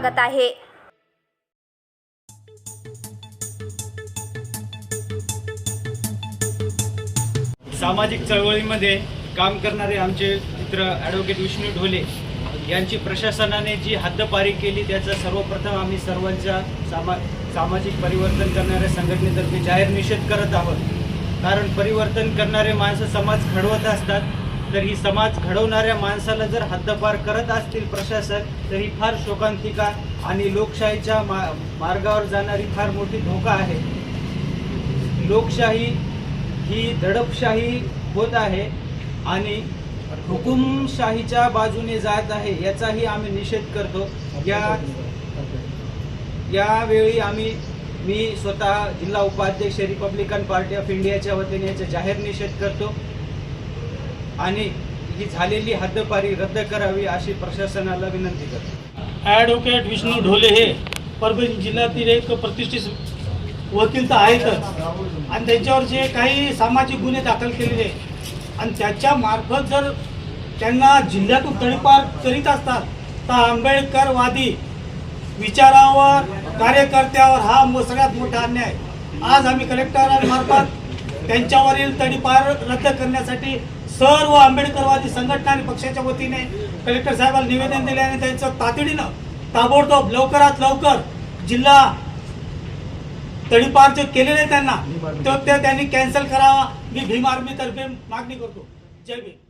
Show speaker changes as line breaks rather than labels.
स्वागत आहे.
सामाजिक चळवळीमध्ये काम करणारे आमचे मित्र ॲडव्होकेट विष्णू ढोले यांची प्रशासनाने जी हद्दपारी केली त्याचा सर्वप्रथम आम्ही सर्वांच्या सामा सामाजिक परिवर्तन करणाऱ्या संघटनेतर्फे जाहीर निषेध करत आहोत. कारण परिवर्तन करणारे माणसं समाज घडवत असतात. तर ही समाज घडवणाऱ्या माणसाला जर हद्दपार करत असतील प्रशासन तर ही फार शोकांतिका आणि लोकशाहीच्या मा मार्गावर जाणारी फार मोठी धोका आहे. लोकशाही ही दडपशाही होत आहे आणि हुकुमशाहीच्या बाजूने जात आहे याचाही आम्ही निषेध करतो. या यावेळी आम्ही मी स्वतः जिल्हा उपाध्यक्ष रिपब्लिकन पार्टी ऑफ इंडियाच्या वतीने याचा जाहीर निषेध करतो. आणि ही झालेली हद्दपारी रद्द करावी अशी प्रशासनाला विनंती करतो.
ॲडव्होकेट विष्णू ढोले हे परभणी जिल्ह्यातील एक प्रतिष्ठित वकील तर आहेतच. आणि त्यांच्यावर जे काही सामाजिक गुन्हे दाखल केलेले आणि त्याच्या मार्फत जर त्यांना जिल्ह्यातून तडीपार करीत असतात तर आंबेडकरवादी विचारावर कार्यकर्त्यावर हा सगळ्यात मोठा अन्याय. आज आम्ही कलेक्टरांमार्फत त्यांच्यावरील तडीपार रद्द करण्यासाठी सर्व आंबेडकरवादी संघटना आणि पक्षाच्या वतीने कलेक्टर साहेबांना निवेदन दिले आणि त्यांचं तातडीनं ताबडतोब लवकरात लवकर जिल्हा तडीपार जे केलेले त्यांना तो ते त्यांनी कॅन्सल करावा मी भीम आर्मीतर्फे मागणी करतो. जय भीम.